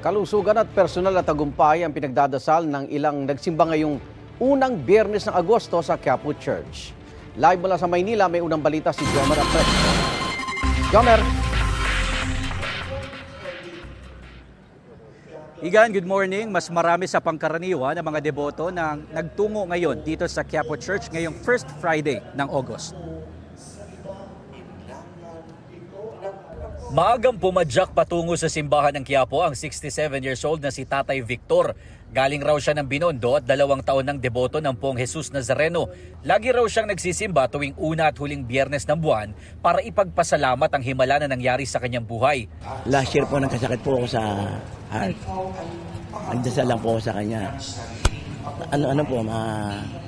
Kalusugan at personal na tagumpay ang pinagdadasal ng ilang nagsimba ngayong unang biyernes ng Agosto sa Quiapo Church. Live mula sa Maynila, may unang balita si Jomer Apres. Jomer! Igan, good morning. Mas marami sa pangkaraniwan ng mga deboto na nagtungo ngayon dito sa Quiapo Church ngayong first Friday ng August. Maagang pumadyak patungo sa simbahan ng Quiapo ang 67 years old na si Tatay Victor. Galing raw siya ng Binondo at dalawang taon ng deboto ng Pong Jesus Nazareno. Lagi raw siyang nagsisimba tuwing una at huling biyernes ng buwan para ipagpasalamat ang himala na nangyari sa kanyang buhay. Last year po nagkasakit po ako sa heart. Nagdasal lang po ako sa kanya. Ano ano po, ma,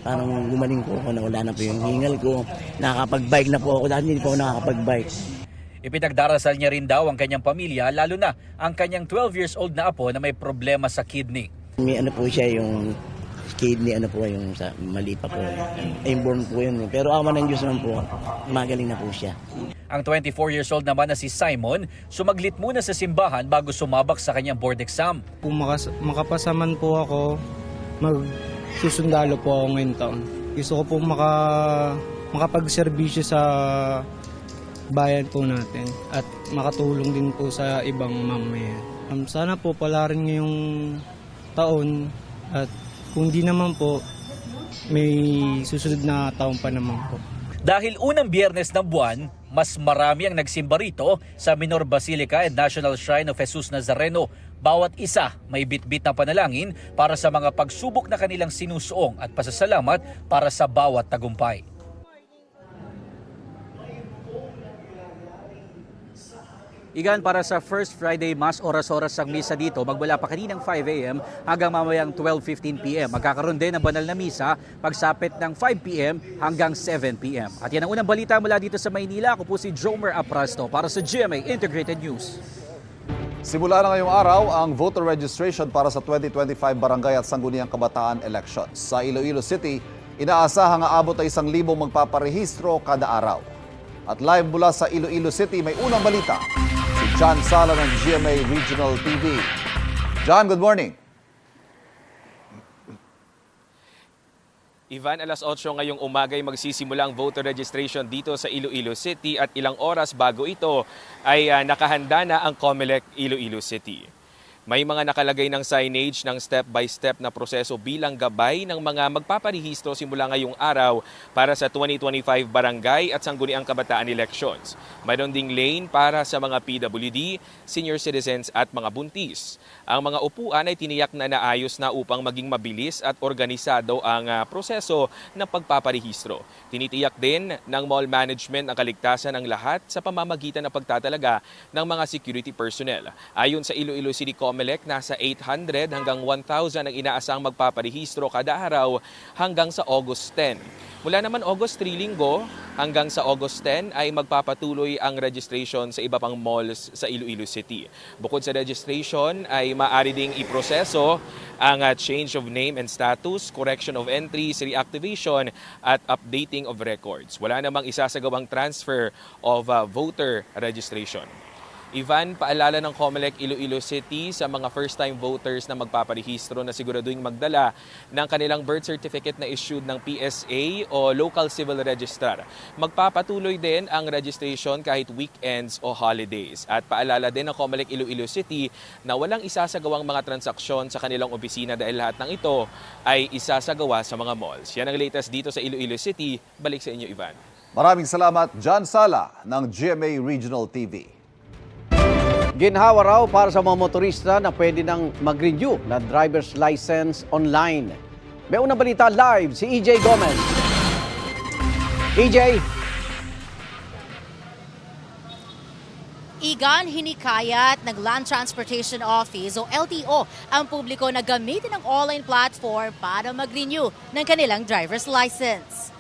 parang gumaling po ako na wala na po yung hingal ko. Nakakapag-bike na po ako. Dahil hindi po ako nakakapag-bike. Ipinagdarasal niya rin daw ang kanyang pamilya lalo na ang kanyang 12 years old na apo na may problema sa kidney. May ano po siya yung kidney, ano po yung sa, mali pa po. Inborn po yun. Pero awa ng Diyos naman po, magaling na po siya. Ang 24 years old naman na si Simon, sumaglit muna sa simbahan bago sumabak sa kanyang board exam. Kung makas- makapasaman po ako, magsusundalo po ako ngayon taon. Gusto ko po maka, makapagserbisyo sa bayan po natin at makatulong din po sa ibang mamamayan. Um, sana po pala rin ngayong taon at kung di naman po, may susunod na taon pa naman po. Dahil unang biyernes ng buwan, mas marami ang nagsimba rito sa Minor Basilica and National Shrine of Jesus Nazareno. Bawat isa may bitbit na panalangin para sa mga pagsubok na kanilang sinusuong at pasasalamat para sa bawat tagumpay. Igan para sa First Friday Mass, oras-oras ang misa dito, magmula pa kaninang 5 a.m. hanggang mamayang 12.15 p.m. Magkakaroon din ng banal na misa pagsapit ng 5 p.m. hanggang 7 p.m. At yan ang unang balita mula dito sa Maynila. Ako po si Jomer Aprasto para sa GMA Integrated News. Simula na ngayong araw ang voter registration para sa 2025 Barangay at Sangguniang Kabataan Elections. Sa Iloilo City, inaasahang aabot ay isang libong magpaparehistro kada araw. At live mula sa Iloilo City, may unang balita. John Sala ng GMA Regional TV. John, good morning. Ivan, alas 8 ngayong umaga ay magsisimula ang voter registration dito sa Iloilo City at ilang oras bago ito ay ah, nakahanda na ang COMELEC Iloilo City. May mga nakalagay ng signage ng step-by-step na proseso bilang gabay ng mga magpaparehistro simula ngayong araw para sa 2025 Barangay at Sangguniang Kabataan Elections. Mayroon ding lane para sa mga PWD, senior citizens at mga buntis. Ang mga upuan ay tiniyak na naayos na upang maging mabilis at organisado ang ah, proseso ng pagpaparehistro. Tinitiyak din ng mall management ang kaligtasan ng lahat sa pamamagitan ng pagtatalaga ng mga security personnel. Ayon sa Iloilo City Comelec, nasa 800 hanggang 1,000 ang inaasang magpaparehistro kada araw hanggang sa August 10. Mula naman August 3 linggo hanggang sa August 10 ay magpapatuloy ang registration sa iba pang malls sa Iloilo City. Bukod sa registration ay maaari ding iproseso ang uh, change of name and status, correction of entries, reactivation at updating of records. Wala namang isasagawang transfer of uh, voter registration. Ivan, paalala ng COMELEC Iloilo City sa mga first-time voters na magpaparehistro na siguraduhin magdala ng kanilang birth certificate na issued ng PSA o Local Civil Registrar. Magpapatuloy din ang registration kahit weekends o holidays. At paalala din ng COMELEC Iloilo City na walang isasagawang mga transaksyon sa kanilang opisina dahil lahat ng ito ay isasagawa sa mga malls. Yan ang latest dito sa Iloilo City. Balik sa inyo, Ivan. Maraming salamat, John Sala ng GMA Regional TV. Ginhawa raw para sa mga motorista na pwede nang mag-renew na driver's license online. May unang balita live si EJ Gomez. EJ, Igan hinikayat ng Land Transportation Office o LTO ang publiko na gamitin ang online platform para mag-renew ng kanilang driver's license.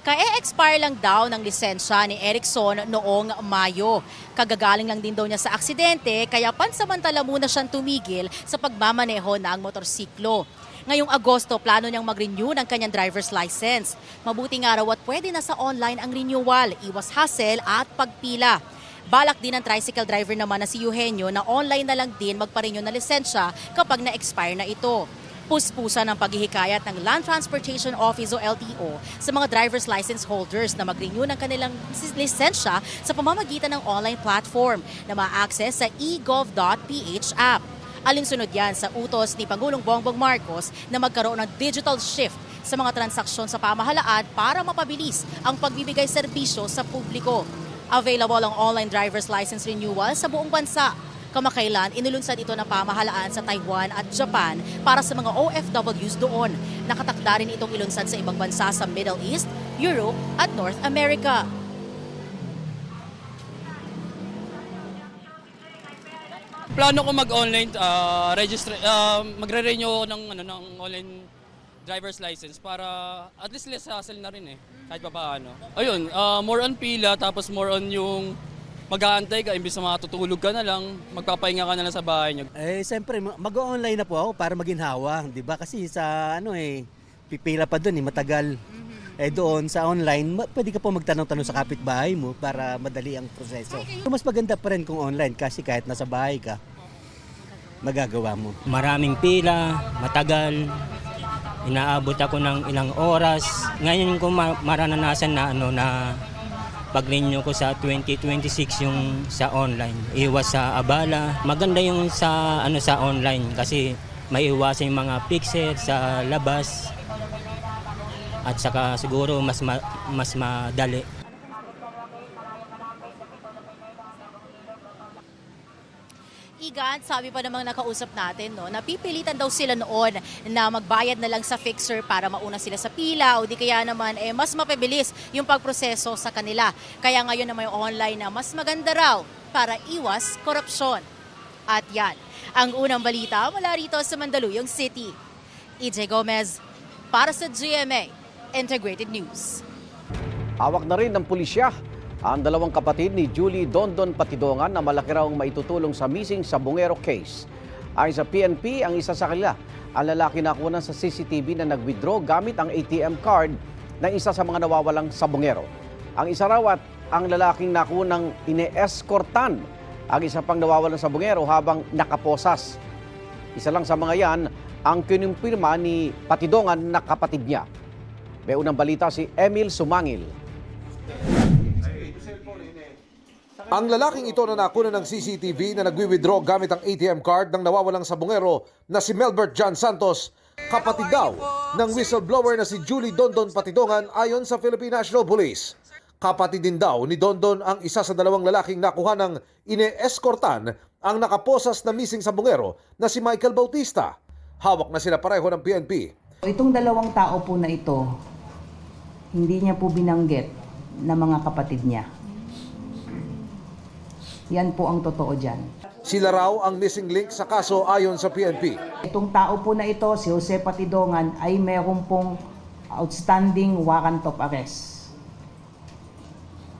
Ka-expire lang daw ng lisensya ni Erickson noong Mayo. Kagagaling lang din daw niya sa aksidente kaya pansamantala muna siyang tumigil sa pagmamaneho ng motorsiklo. Ngayong Agosto, plano niyang mag-renew ng kanyang driver's license. Mabuti nga raw at pwede na sa online ang renewal, iwas hassle at pagpila. Balak din ng tricycle driver naman na si Eugenio na online na lang din magparenew na lisensya kapag na-expire na ito. Puspusa ng paghihikayat ng Land Transportation Office o LTO sa mga driver's license holders na mag-renew ng kanilang lis- lisensya sa pamamagitan ng online platform na ma-access sa egov.ph app. Alinsunod yan sa utos ni Pangulong Bongbong Marcos na magkaroon ng digital shift sa mga transaksyon sa pamahalaan para mapabilis ang pagbibigay serbisyo sa publiko. Available ang online driver's license renewal sa buong bansa. Kamakailan, inulunsad ito ng pamahalaan sa Taiwan at Japan para sa mga OFWs doon. Nakatakda rin itong ilunsad sa ibang bansa sa Middle East, Europe at North America. Plano ko mag-online uh, register ah, magre-renew ng ano ng online driver's license para at least less hassle na rin eh kahit pa paano. Ayun, ah, more on pila tapos more on yung mag-aantay ka imbis na matutulog ka na lang, magpapahinga ka na lang sa bahay niyo. Eh, siyempre, mag-online na po ako para maginhawa, di ba? Kasi sa, ano eh, pipila pa doon eh, matagal. Eh doon sa online, ma- pwede ka po magtanong-tanong sa kapitbahay mo para madali ang proseso. Mas maganda pa rin kung online kasi kahit nasa bahay ka, magagawa mo. maraming pila, matagal. Inaabot ako ng ilang oras. Ngayon ko ma- maranasan na ano na pag-renew ko sa 2026 yung sa online. Iwas sa abala. Maganda yung sa ano sa online kasi maiwasan yung mga pixel sa labas. At saka siguro mas ma- mas madali. Igan, sabi pa namang nakausap natin, no, napipilitan daw sila noon na magbayad na lang sa fixer para mauna sila sa pila o di kaya naman eh, mas mapabilis yung pagproseso sa kanila. Kaya ngayon naman yung online na mas maganda raw para iwas korupsyon. At yan, ang unang balita mula rito sa Mandaluyong City. EJ Gomez, para sa GMA Integrated News. Hawak na rin ng pulisya ang dalawang kapatid ni Julie Dondon Patidongan na malaki raw maitutulong sa missing sa Bungero case. Ayon sa PNP, ang isa sa kanila, ang lalaki na kunan sa CCTV na nag-withdraw gamit ang ATM card ng isa sa mga nawawalang sa Bungero. Ang isa raw at ang lalaking nakunang ine-escortan ang isa pang nawawalan sa Bungero habang nakaposas. Isa lang sa mga yan ang kinumpirma ni Patidongan na kapatid niya. May unang balita si Emil Sumangil. Ang lalaking ito na nakuna ng CCTV na nagwi-withdraw gamit ang ATM card ng nawawalang sabungero na si Melbert John Santos, kapatid daw ng whistleblower na si Julie Dondon Patidongan ayon sa Philippine National Police. Kapatid din daw ni Dondon ang isa sa dalawang lalaking nakuha ng ine-escortan ang nakaposas na missing sabungero na si Michael Bautista. Hawak na sila pareho ng PNP. Itong dalawang tao po na ito, hindi niya po binanggit na mga kapatid niya. Yan po ang totoo dyan. Sila raw ang missing link sa kaso ayon sa PNP. Itong tao po na ito, si Jose Patidongan, ay meron pong outstanding warrant of arrest.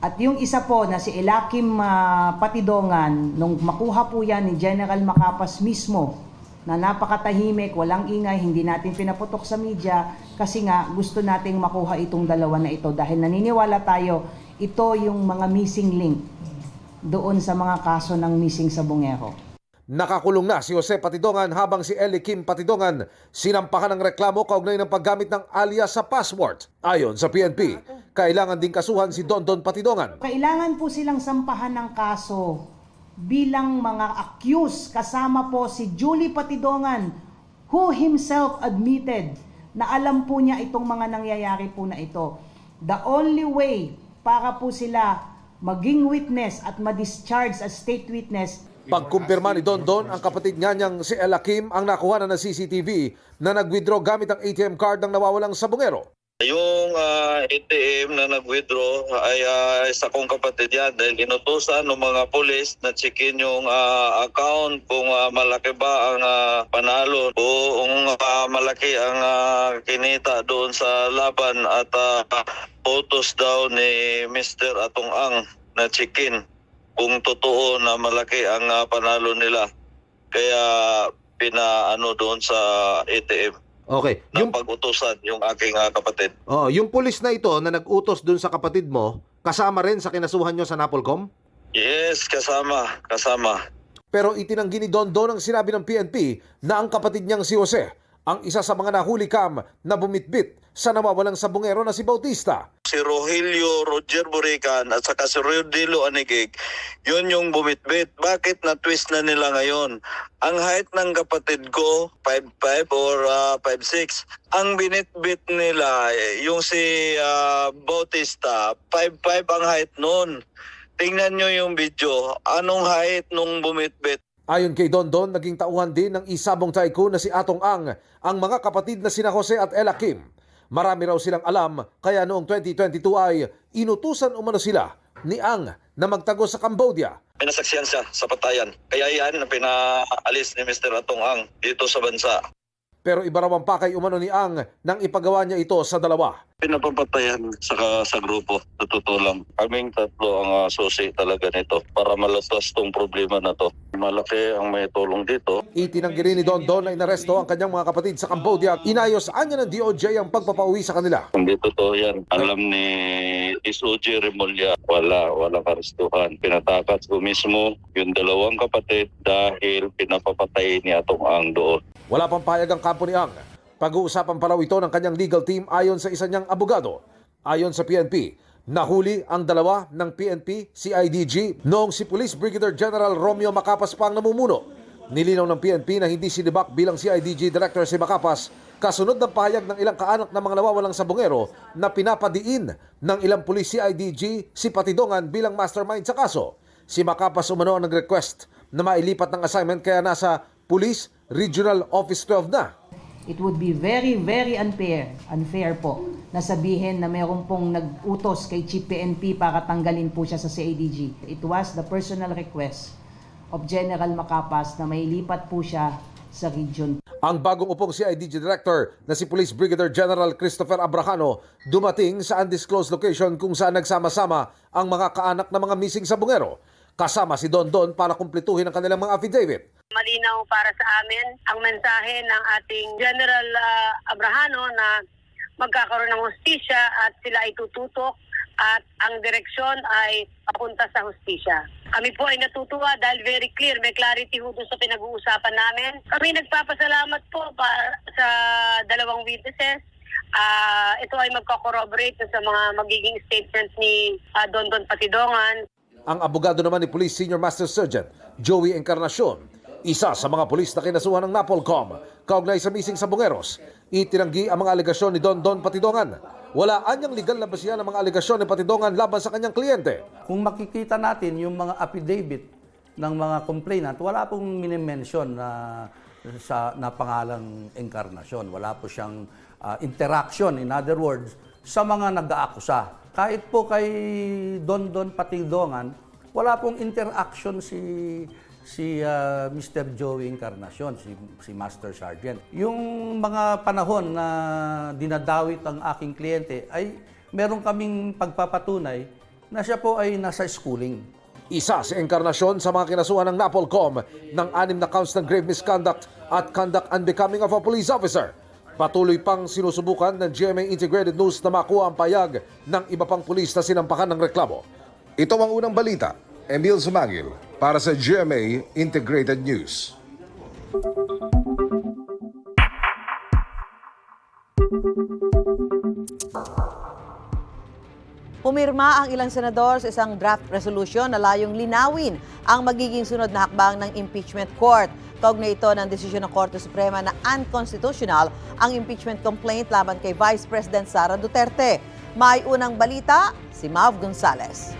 At yung isa po na si Elakim ah, Patidongan, nung makuha po yan ni General Macapas mismo, na napakatahimik, walang ingay, hindi natin pinaputok sa media kasi nga gusto nating makuha itong dalawa na ito dahil naniniwala tayo ito yung mga missing link doon sa mga kaso ng missing sa Bungero. Nakakulong na si Jose Patidongan habang si Ellie Kim Patidongan sinampahan ng reklamo kaugnay ng paggamit ng alias sa passport. Ayon sa PNP, kailangan ding kasuhan si Dondon Patidongan. Kailangan po silang sampahan ng kaso bilang mga accused kasama po si Julie Patidongan who himself admitted na alam po niya itong mga nangyayari po na ito. The only way para po sila maging witness at ma-discharge as state witness Pagkumpirma ni Dondon, ang kapatid niya niyang si Ella Kim ang nakuha na ng CCTV na nag-withdraw gamit ang ATM card ng nawawalang sabungero. Yung ah, ATM na nag-withdraw ay ah, isa kong kapatid yan dahil inutusan ng mga polis na checkin yung ah, account kung ah, malaki ba ang ah, panalo o kung ah, malaki ang ah, kinita doon sa laban at ah, photos daw ni Mr. Atong Ang na checkin kung totoo na malaki ang ah, panalo nila. Kaya pinaano doon sa ATM Okay. ng pag-utusan yung aking ah, kapatid. oh, yung pulis na ito na nag-utos dun sa kapatid mo, kasama rin sa kinasuhan nyo sa Napolcom? Yes, kasama, kasama. Pero itinanggi ni Don Don ang sinabi ng PNP na ang kapatid niyang si Jose ang isa sa mga nahuli kam na bumitbit sa nawawalang sabungero na si Bautista. Si Rogelio Roger Burican at saka si Rodilo Anigig, yun yung bumitbit. Bakit na-twist na nila ngayon? Ang height ng kapatid ko, 5'5 or ah, 5'6. Ang binitbit nila, eh, yung si ah, Bautista, 5'5 ang height nun. Tingnan nyo yung video. Anong height nung bumitbit? Ayon kay Don Don, naging tauhan din ng isabong tycoon na si Atong Ang ang mga kapatid na sina Jose at Ella Kim. Marami raw silang alam kaya noong 2022 ay inutusan umano sila ni Ang na magtago sa Cambodia. Pinasaksiyan siya sa patayan. Kaya yan ang pinaalis ni Mr. Atong Ang dito sa bansa. Pero iba raw ang pakay umano ni Ang nang ipagawa niya ito sa dalawa. pinapapatayan sa, sa grupo. Sa totoo lang. Kaming tatlo ang uh, susi talaga nito para malastas tong problema na to. Malaki ang may tulong dito. Itinanggi rin ni Don Don na inaresto ang kanyang mga kapatid sa Cambodia inayos anya ng DOJ ang pagpapauwi sa kanila. Hindi totoo yan. Alam ni SOG Remulla, wala, walang karestuhan. Pinatakas ko mismo yung dalawang kapatid dahil pinapapatay ni Atong Ang doon. Wala pang payag ang kampo ni Ang. Pag-uusapan pa raw ito ng kanyang legal team ayon sa isa niyang abogado. Ayon sa PNP, nahuli ang dalawa ng PNP, CIDG, noong si Police Brigadier General Romeo Macapas pa ang namumuno. Nilinaw ng PNP na hindi sinibak bilang CIDG Director si Macapas kasunod ng pahayag ng ilang kaanak ng mga nawawalang sabongero na pinapadiin ng ilang pulis CIDG si Patidongan bilang mastermind sa kaso. Si Macapas umano ang nag-request na mailipat ng assignment kaya nasa Police Regional Office 12 na. It would be very, very unfair, unfair po, na sabihin na meron pong nag-utos kay Chief PNP para tanggalin po siya sa CADG. It was the personal request of General Macapas na may lipat po siya sa region Ang bagong upong CIDG Director na si Police Brigadier General Christopher Abrahano dumating sa undisclosed location kung saan nagsama-sama ang mga kaanak ng mga missing sa bungero. Kasama si Don Don para kumpletuhin ang kanilang mga affidavit. Malinaw para sa amin ang mensahe ng ating General ah, Abrahano na magkakaroon ng hustisya at sila ay tututok at ang direksyon ay papunta sa hustisya. Kami po ay natutuwa dahil very clear, may clarity ho doon sa pinag-uusapan namin. Kami nagpapasalamat po para sa dalawang witnesses. Ah, ito ay magko-corroborate sa mga magiging statements ni ah, Don Don Patidongan Ang abogado naman ni Police Senior Master Sergeant Joey Encarnacion, isa sa mga pulis na kinasuhan ng Napolcom, kaugnay sa missing sa Bungeros, itinanggi ang mga alegasyon ni Don Don Patidongan. Wala anyang legal na basihan ang mga alegasyon ni Patidongan laban sa kanyang kliyente. Kung makikita natin yung mga affidavit ng mga complainant, wala pong minimension na sa na pangalang enkarnasyon. Wala po siyang ah, interaction, in other words, sa mga nag-aakusa. Kahit po kay Don Don Patidongan, wala pong interaction si si ah, Mr. Joey Encarnacion, si, si Master Sergeant. Yung mga panahon na dinadawit ang aking kliyente ay meron kaming pagpapatunay na siya po ay nasa schooling. Isa si Encarnacion sa mga kinasuhan ng Napolcom ng anim na counts ng grave misconduct at conduct unbecoming of a police officer. Patuloy pang sinusubukan ng GMA Integrated News na makuha ang payag ng iba pang pulis na sinampakan ng reklamo. Ito ang unang balita. Emil Sumangil para sa GMA Integrated News. Pumirma ang ilang senador sa isang draft resolution na layong linawin ang magiging sunod na hakbang ng impeachment court. Kaugnay ito ng desisyon ng Korte Suprema na unconstitutional ang impeachment complaint laban kay Vice President Sara Duterte. May unang balita, si Mav Gonzalez.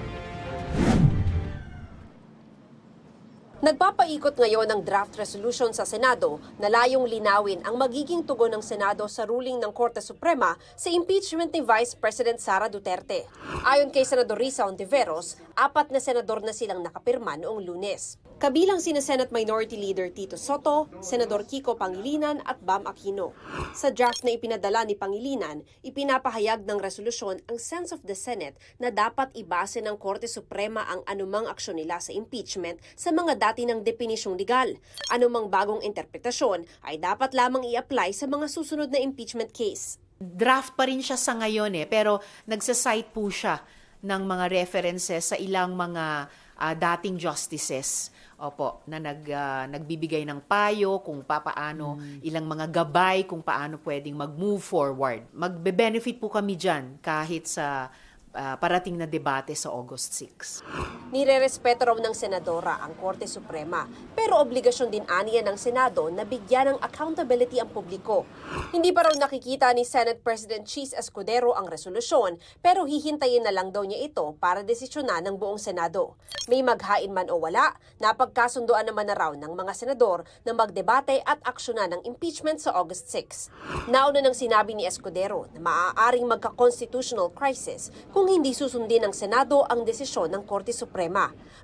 Nagpapaikot ngayon ang draft resolution sa Senado na layong linawin ang magiging tugon ng Senado sa ruling ng Korte Suprema sa impeachment ni Vice President Sara Duterte. Ayon kay Senador Risa Ontiveros, apat na senador na silang nakapirma noong lunes. Kabilang sina Senate Minority Leader Tito Soto, Senador Kiko Pangilinan at Bam Aquino. Sa draft na ipinadala ni Pangilinan, ipinapahayag ng resolusyon ang sense of the Senate na dapat ibase ng Korte Suprema ang anumang aksyon nila sa impeachment sa mga dati ng depinisyong legal. Anumang bagong interpretasyon ay dapat lamang i-apply sa mga susunod na impeachment case. draft pa rin siya sa ngayon eh, pero nagsasite po siya ng mga references sa ilang mga ah, dating justices opo na nag ah, nagbibigay ng payo kung papaano ilang mga gabay kung paano pwedeng mag-move forward. Magbe-benefit po kami diyan kahit sa ah, parating na debate sa August 6. Nirerespeto raw ng Senadora ang Korte Suprema, pero obligasyon din aniya ng Senado na bigyan ng accountability ang publiko. Hindi pa raw nakikita ni Senate President Cheese Escudero ang resolusyon, pero hihintayin na lang daw niya ito para desisyonan ng buong Senado. May maghain man o wala, napagkasunduan naman na raw ng mga senador na magdebate at aksyonan ng impeachment sa August 6. Nauna nang sinabi ni Escudero na maaaring magka-constitutional crisis kung hindi susundin ng Senado ang desisyon ng Korte Suprema.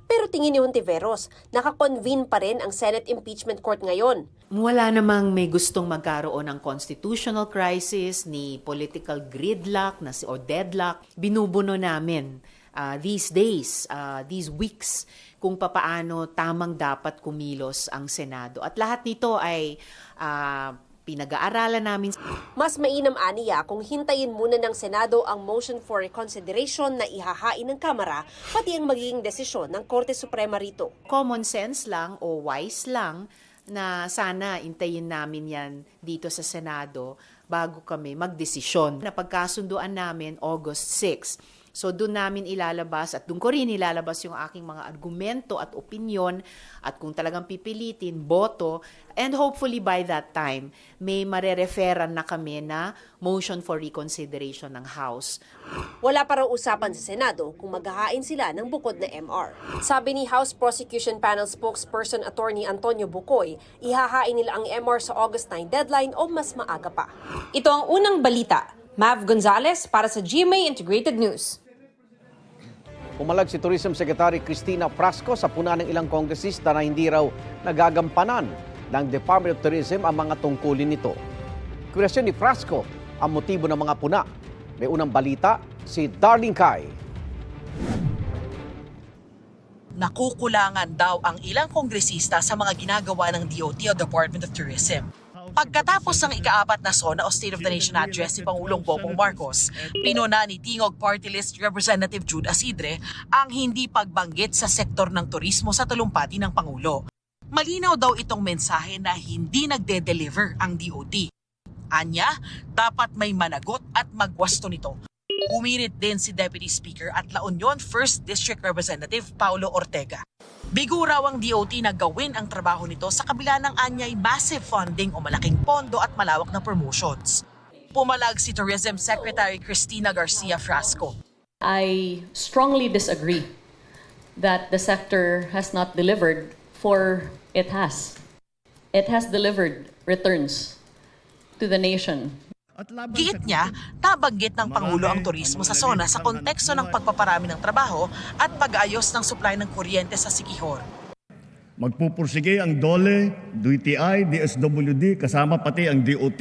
Pero tingin ni Hontiveros, nakakonvene pa rin ang Senate Impeachment Court ngayon. Wala namang may gustong magkaroon ng constitutional crisis ni political gridlock na si o deadlock. Binubuno namin uh, these days, uh, these weeks kung papaano tamang dapat kumilos ang Senado. At lahat nito ay uh, pinag-aaralan namin. Mas mainam aniya kung hintayin muna ng Senado ang motion for reconsideration na ihahain ng Kamara, pati ang magiging desisyon ng Korte Suprema rito. Common sense lang o wise lang na sana intayin namin yan dito sa Senado bago kami magdesisyon. Napagkasunduan namin August 6. So doon namin ilalabas at doon ko rin ilalabas yung aking mga argumento at opinion at kung talagang pipilitin, boto and hopefully by that time may marereferan na kami na motion for reconsideration ng House. Wala pa raw usapan sa Senado kung maghahain sila ng bukod na MR. Sabi ni House Prosecution Panel spokesperson Attorney Antonio Bucoy, ihahain nila ang MR sa August 9 deadline o mas maaga pa. Ito ang unang balita. Mav Gonzalez para sa GMA Integrated News. Pumalag si Tourism Secretary Cristina Frasco sa puna ng ilang kongresista na hindi raw nagagampanan ng Department of Tourism ang mga tungkulin nito. Kwestiyon ni Frasco ang motibo ng mga puna. May unang balita si Darling Kai. nakukulangan daw ang ilang kongresista sa mga ginagawa ng DOT o Department of Tourism. Pagkatapos ng ikaapat na SONA o State of the Nation Address ni Pangulong Bongbong Marcos, pinuna ni Tingog Party List Representative Jude Asidre ang hindi pagbanggit sa sektor ng turismo sa talumpati ng Pangulo. Malinaw daw itong mensahe na hindi nagde-deliver ang DOT. Anya, dapat may managot at magwasto nito. Umirit din si Deputy Speaker at La Union 1st District Representative Paulo Ortega. Bigo raw ang DOT na gawin ang trabaho nito sa kabila ng anyay massive funding o malaking pondo at malawak na promotions. Pumalag si Tourism Secretary Cristina Garcia Frasco. I strongly disagree that the sector has not delivered for it has. It has delivered returns to the nation. Giit niya, nabanggit ng Pangulo ang turismo sa SONA sa konteksto ng pagpaparami ng trabaho at pag-ayos ng supply ng kuryente sa Sikihor. Magpupursige ang DOLE, DTI, DSWD, kasama pati ang DOT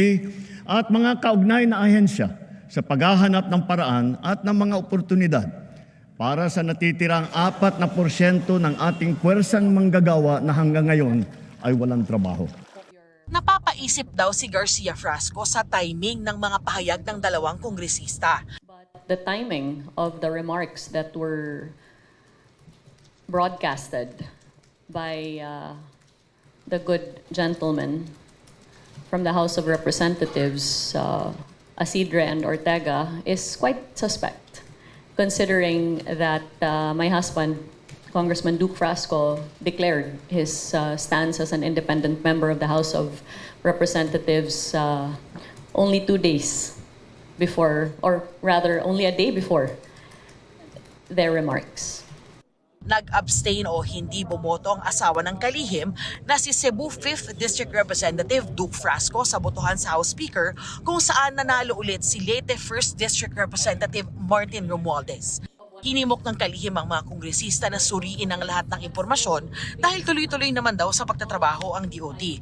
at mga kaugnay na ahensya sa paghahanap ng paraan at ng mga oportunidad para sa natitirang 4 na porsyento ng ating puwersang manggagawa na hanggang ngayon ay walang trabaho. Napapaisip daw si Garcia Frasco sa timing ng mga pahayag ng dalawang kongresista. The timing of the remarks that were broadcasted by uh, the good gentleman from the House of Representatives, uh, Asidre and Ortega, is quite suspect, considering that uh, my husband, Congressman Duke Frasco, declared his uh, stance as an independent member of the House of Representatives uh, only two days before, or rather, only a day before their remarks. Nag-abstain o hindi bumoto ang asawa ng kalihim na si Cebu 5th District Representative Duke Frasco sa botohan sa House Speaker kung saan nanalo ulit si Leyte 1st District Representative Martin Romualdez. Hinimok ng kalihim ang mga kongresista na suriin ang lahat ng impormasyon dahil tuloy-tuloy naman daw sa pagtatrabaho ang DOT.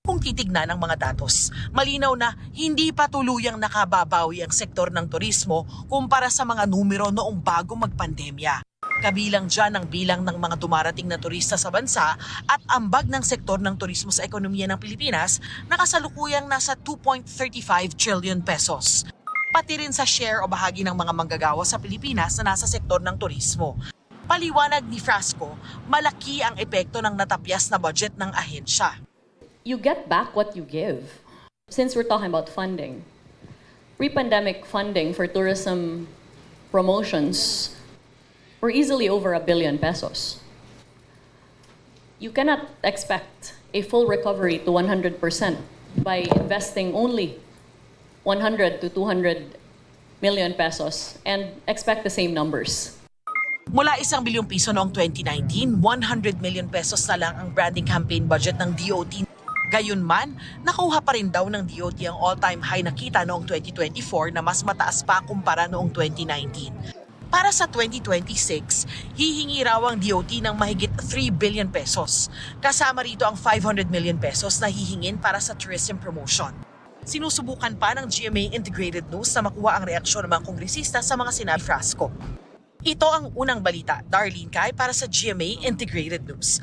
Kung titignan ang mga datos, malinaw na hindi pa tuluyang nakababawi ang sektor ng turismo kumpara sa mga numero noong bago magpandemya. Kabilang dyan ang bilang ng mga dumarating na turista sa bansa at ambag ng sektor ng turismo sa ekonomiya ng Pilipinas na kasalukuyang nasa 2.35 trillion pesos. Pati rin sa share o bahagi ng mga manggagawa sa Pilipinas na nasa sektor ng turismo. Paliwanag ni Frasco, malaki ang epekto ng natapyas na budget ng ahensya. You get back what you give. Since we're talking about funding, pre-pandemic funding for tourism promotions were easily over a billion pesos. You cannot expect a full recovery to 100% by investing only 100 to 200 million pesos and expect the same numbers. Mula isang bilyong piso noong 2019, 100 million pesos na lang ang branding campaign budget ng DOT. Gayunman, nakuha pa rin daw ng DOT ang all-time high na kita noong 2024 na mas mataas pa kumpara noong 2019. Para sa 2026, hihingi raw ang DOT ng mahigit 3 billion pesos. Kasama rito ang 500 million pesos na hihingin para sa tourism promotion. Sinusubukan pa ng GMA Integrated News na makuha ang reaksyon ng mga kongresista sa mga sinabi Frasco. Ito ang unang balita. Darlene Kai para sa GMA Integrated News.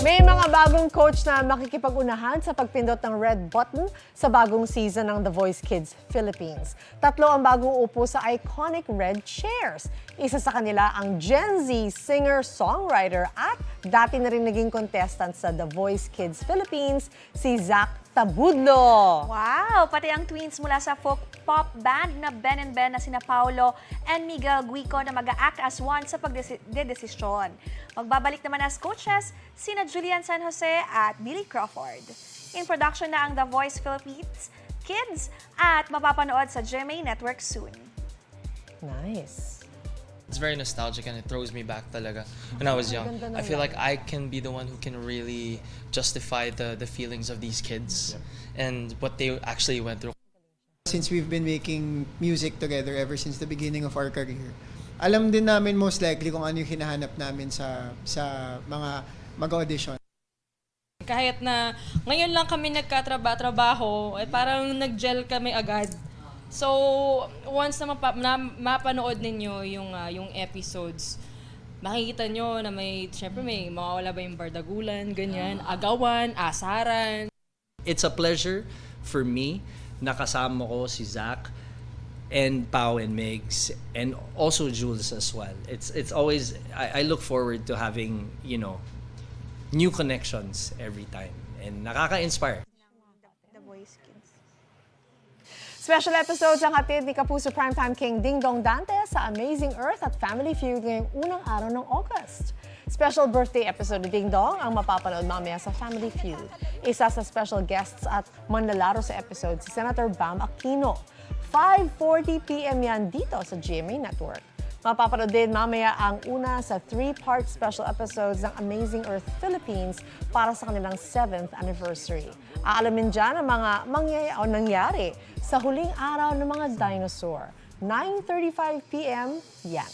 May mga bagong coach na makikipag-unahan sa pagpindot ng red button sa bagong season ng The Voice Kids Philippines. Tatlo ang bagong upo sa iconic red chairs. Isa sa kanila ang Gen Z singer-songwriter at dati na rin naging contestant sa The Voice Kids Philippines, si Zach Tabudlo. Wow! Pati ang twins mula sa folk pop band na Ben and Ben na sina Paolo and Miguel Guico na mag-act as one sa pagdedesisyon. Magbabalik naman as coaches sina Julian San Jose at Billy Crawford. In production na ang The Voice Philippines Kids at mapapanood sa GMA Network soon. Nice. It's very nostalgic and it throws me back talaga when I was young. I feel like. I can be the one who can really justify the, the feelings of these kids and what they actually went through. Since we've been making music together ever since the beginning of our career, alam din namin most likely kung ano yung hinahanap namin sa sa mga mag-audition. Kahit na ngayon lang kami nagkatrabaho, eh parang nag-gel kami agad. So, once na, mapa- na mapanood ninyo yung, ah, yung episodes, makikita nyo na may, syempre may mawawala ba yung bardagulan, ganyan, agawan, asaran. It's a pleasure for me na kasama ko si Zach and Pau and Migs and also Jules as well. It's it's always I, I look forward to having, you know, new connections every time and nakaka-inspire. Special episodes ang hatid ni Kapuso Primetime King Ding Dong Dante sa Amazing Earth at Family Feud ngayong unang araw ng August. Special birthday episode ni Ding Dong ang mapapanood mamaya sa Family Feud. Isa sa special guests at manlalaro sa episode si Senator Bam Aquino. 5.40pm yan dito sa GMA Network. Mapapanood din mamaya ang una sa three-part special episodes ng Amazing Earth Philippines para sa kanilang 7th anniversary. Aalamin dyan ang mga mangyay o nangyari sa huling araw ng mga dinosaur. 9.35pm yan.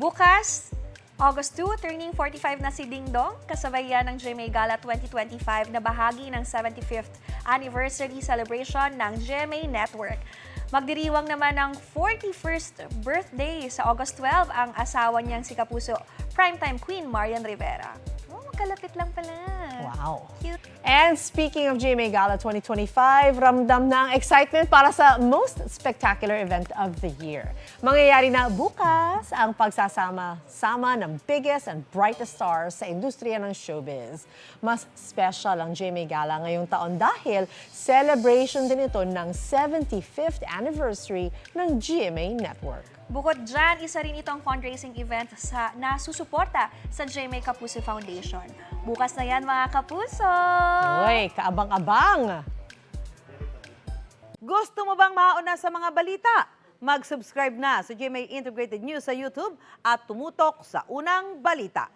Bukas, August 2, turning 45 na si Ding Dong, kasabay yan ng GMA Gala 2025 na bahagi ng 75th anniversary celebration ng GMA Network. Magdiriwang naman ng 41st birthday sa August 12 ang asawa niyang si Kapuso Primetime Queen Marian Rivera. Magkalapit lang pala. Wow. Cute. And speaking of GMA Gala 2025, ramdam na ang excitement para sa most spectacular event of the year. Mangyayari na bukas ang pagsasama-sama ng biggest and brightest stars sa industriya ng showbiz. Mas special ang GMA Gala ngayong taon dahil celebration din ito ng 75th anniversary ng GMA Network. Bukod dyan, isa rin itong fundraising event sa, na susuporta sa GMA Kapuso Foundation. Bukas na yan mga kapuso! Uy, kaabang-abang! Gusto mo bang mauna sa mga balita? Mag-subscribe na sa GMA Integrated News sa YouTube at tumutok sa unang balita.